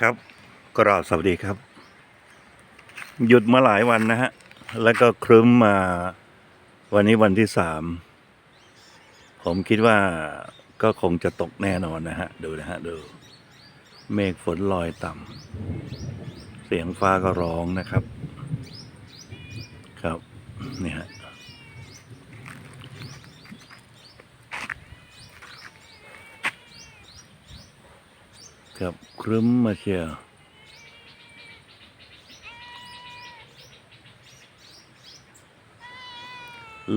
ครับกราบสวัสดีครับ หยุดมาหลายวันนะฮะ แล้วก็ครึ้มมาวันนี้วันที่สาม ผมคิดว่าก็คงจะตกแน่นอนนะฮะ ดูนะฮะ ดู เมฆฝนลอยต่ำเสียงฟ้าก็ร้องนะครับ ครับ นี่ฮะ ครับครึ้มมาเชียว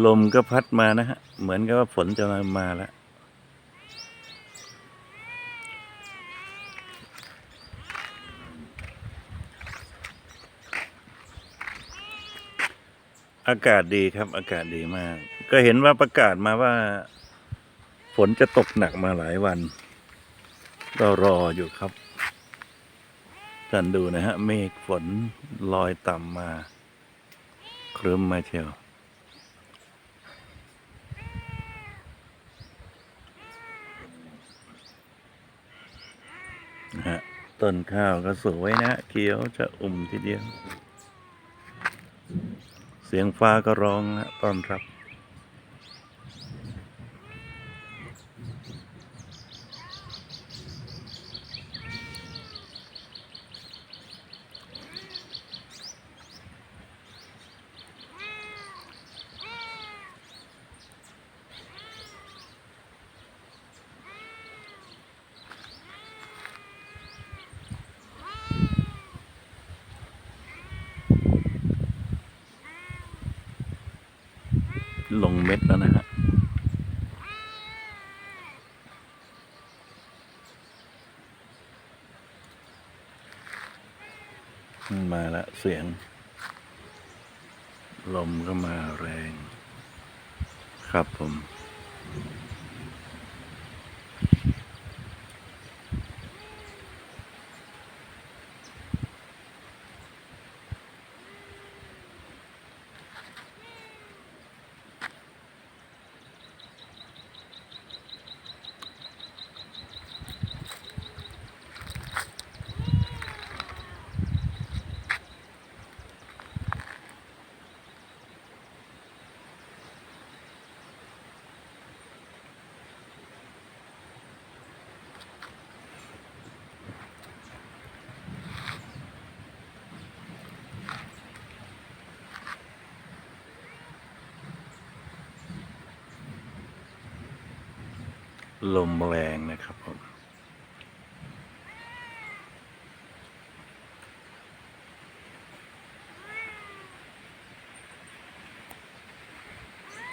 ลมก็พัดมานะฮะ เหมือนกับว่าฝนจะมามาแล้วอากาศดีครับ อากาศดีมาก ก็เห็นว่าประกาศมาว่า ฝนจะตกหนักมาหลายวัน ก็รออยู่ครับท่านดูนะฮะ เมฆฝนลอยต่ำมา ครึ้มมาเชียวนะฮะต้นข้าวก็สวยนะ เขียวจะอุ่มทีเดียว เสียงฟ้าก็ร้องนะต้อนรับ ลงเม็ดแล้วนะฮะมาละเสียง ลมก็มาแรง ครับผม ลมแรงนะครับผม